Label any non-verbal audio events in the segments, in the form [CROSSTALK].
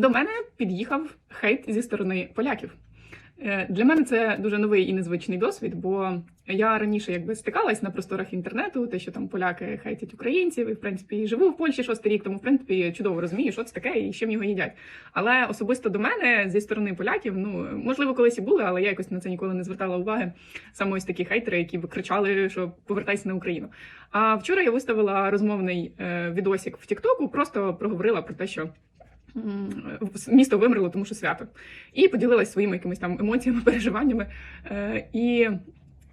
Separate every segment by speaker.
Speaker 1: До мене під'їхав хейт зі сторони поляків. Е, Для мене це дуже новий і незвичний досвід, бо я раніше якби стикалась на просторах інтернету, те, що там поляки хейтять українців, і в принципі живу в Польщі шостий рік, тому в принципі чудово розумію, що це таке і чим його їдять. Але особисто до мене зі сторони поляків, ну можливо, колись і були, але я якось на це ніколи не звертала уваги. Саме ось такі хейтери, які б кричали, що повертайся на Україну. А вчора я виставила розмовний е, відосик в Тіктоку, просто проговорила про те, що. Місто вимерло, тому що свято, і поділилась своїми якимись там емоціями, [LAUGHS] переживаннями. Е, і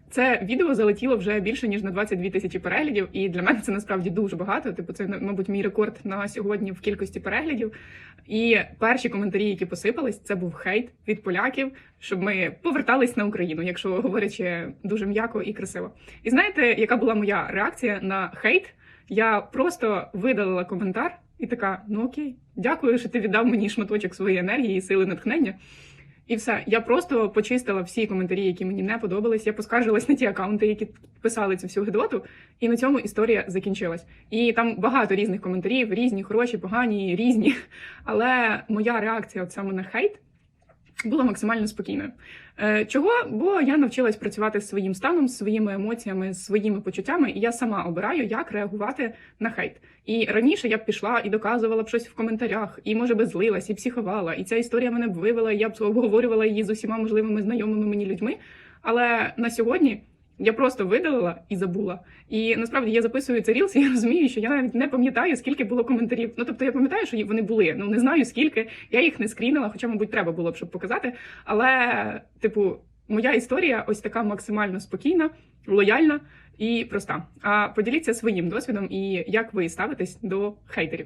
Speaker 1: це відео залетіло вже більше ніж на 22 тисячі переглядів, і для мене це насправді дуже багато. Типу, це мабуть мій рекорд на сьогодні в кількості переглядів. І перші коментарі, які посипались, це був хейт від поляків, щоб ми повертались на Україну, якщо говорячи дуже м'яко і красиво. І знаєте, яка була моя реакція на хейт? Я просто видалила коментар і така: ну окей, дякую, що ти віддав мені шматочок своєї енергії, сили натхнення. І все, я просто почистила всі коментарі, які мені не подобались. Я поскаржилась на ті аккаунти, які писали цю всю гидоту, і на цьому історія закінчилась. І там багато різних коментарів, різні, хороші, погані, різні. Але моя реакція от саме на хейт була максимально спокійною. Е, Чого? Бо я навчилась працювати з своїм станом, з своїми емоціями, з своїми почуттями, і я сама обираю, як реагувати на хейт. І раніше я б пішла і доказувала б щось в коментарях, і може би злилась, і психувала. І ця історія мене б вивела, і я б обговорювала її з усіма можливими знайомими мені людьми. Але на сьогодні я просто видалила і забула. І насправді я записую це рілс, і я розумію, що я навіть не пам'ятаю, скільки було коментарів. Ну тобто я пам'ятаю, що вони були. Ну не знаю скільки. Я їх не скрінила, хоча, мабуть, треба було б, щоб показати. Але, типу, моя історія ось така максимально спокійна, лояльна і проста. А поділіться своїм досвідом і як ви ставитесь до хейтерів.